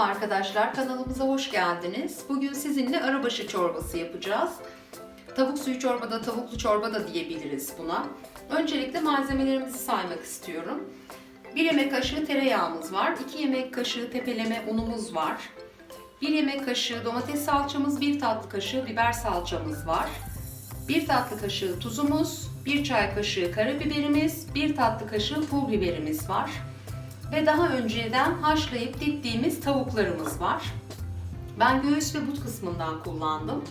arkadaşlar, kanalımıza hoş geldiniz. Bugün sizinle arabaşı çorbası yapacağız. Tavuk suyu çorba da, tavuklu çorba da diyebiliriz buna. Öncelikle malzemelerimizi saymak istiyorum. 1 yemek kaşığı tereyağımız var, 2 yemek kaşığı tepeleme unumuz var. 1 yemek kaşığı domates salçamız, 1 tatlı kaşığı biber salçamız var. 1 tatlı kaşığı tuzumuz, 1 çay kaşığı karabiberimiz, 1 tatlı kaşığı pul biberimiz var ve daha önceden haşlayıp dittiğimiz tavuklarımız var. Ben göğüs ve but kısmından kullandım.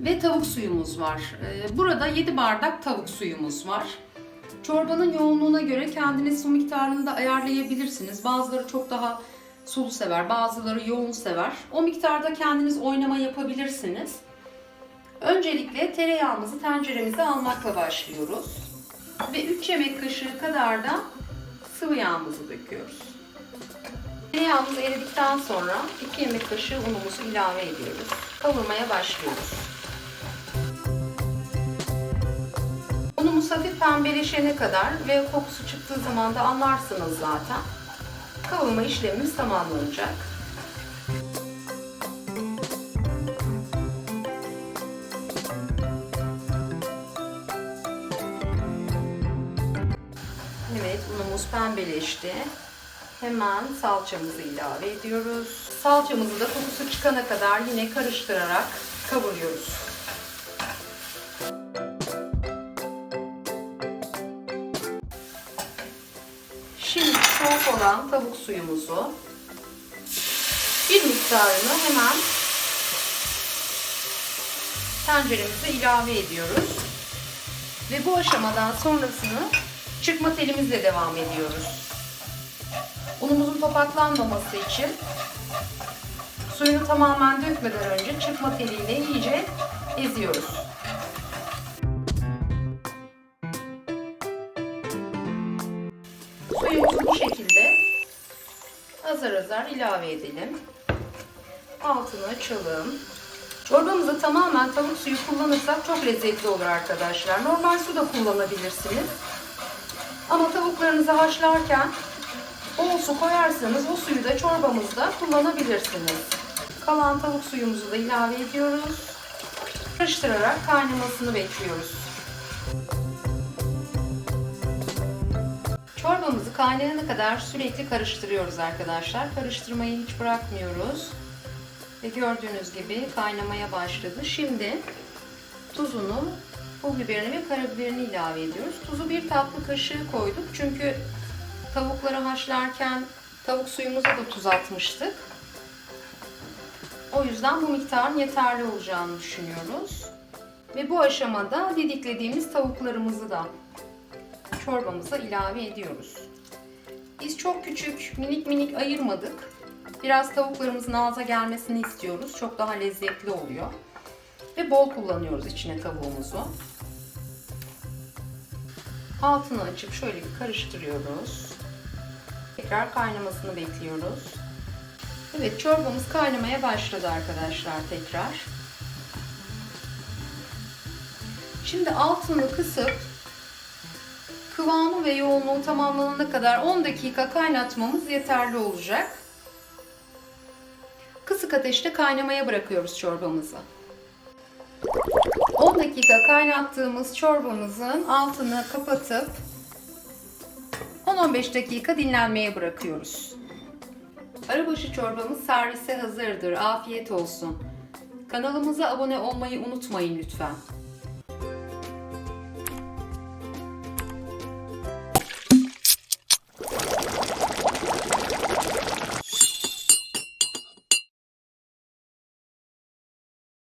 Ve tavuk suyumuz var. Ee, Burada 7 bardak tavuk suyumuz var. Çorbanın yoğunluğuna göre kendiniz su miktarını da ayarlayabilirsiniz. Bazıları çok daha sulu sever, bazıları yoğun sever. O miktarda kendiniz oynama yapabilirsiniz. Öncelikle tereyağımızı tenceremize almakla başlıyoruz. Ve 3 yemek kaşığı kadar da sıvı yağımızı döküyoruz. Tereyağımız eridikten sonra 2 yemek kaşığı unumuzu ilave ediyoruz. Kavurmaya başlıyoruz. Unumuz hafif pembeleşene kadar ve kokusu çıktığı zaman da anlarsınız zaten. Kavurma işlemimiz tamamlanacak. Unumuz pembeleşti. Hemen salçamızı ilave ediyoruz. Salçamızı da kokusu çıkana kadar yine karıştırarak kavuruyoruz. Şimdi soğuk olan tavuk suyumuzu bir miktarını hemen tenceremize ilave ediyoruz. Ve bu aşamadan sonrasını çıkma telimizle devam ediyoruz. Unumuzun topaklanmaması için suyunu tamamen dökmeden önce çıkma teliyle iyice eziyoruz. Suyumuzu bu şekilde azar azar ilave edelim. Altını açalım. Çorbamızı tamamen tavuk suyu kullanırsak çok lezzetli olur arkadaşlar. Normal su da kullanabilirsiniz. Ama tavuklarınızı haşlarken bol su koyarsanız o suyu da çorbamızda kullanabilirsiniz. Kalan tavuk suyumuzu da ilave ediyoruz. Karıştırarak kaynamasını bekliyoruz. Çorbamızı kaynayana kadar sürekli karıştırıyoruz arkadaşlar. Karıştırmayı hiç bırakmıyoruz. Ve gördüğünüz gibi kaynamaya başladı. Şimdi tuzunu, pul biberini ve karabiberini ilave ediyoruz. Tuzu bir tatlı kaşığı koyduk. Çünkü tavukları haşlarken tavuk suyumuza da tuz atmıştık. O yüzden bu miktarın yeterli olacağını düşünüyoruz. Ve bu aşamada didiklediğimiz tavuklarımızı da çorbamıza ilave ediyoruz. Biz çok küçük, minik minik ayırmadık. Biraz tavuklarımızın ağza gelmesini istiyoruz. Çok daha lezzetli oluyor. Ve bol kullanıyoruz içine tavuğumuzu. Altını açıp şöyle bir karıştırıyoruz. Tekrar kaynamasını bekliyoruz. Evet çorbamız kaynamaya başladı arkadaşlar tekrar. Şimdi altını kısıp kıvamı ve yoğunluğu tamamlanana kadar 10 dakika kaynatmamız yeterli olacak. Kısık ateşte kaynamaya bırakıyoruz çorbamızı. 10 dakika kaynattığımız çorbamızın altını kapatıp 10-15 dakika dinlenmeye bırakıyoruz. Arabaşı çorbamız servise hazırdır. Afiyet olsun. Kanalımıza abone olmayı unutmayın lütfen.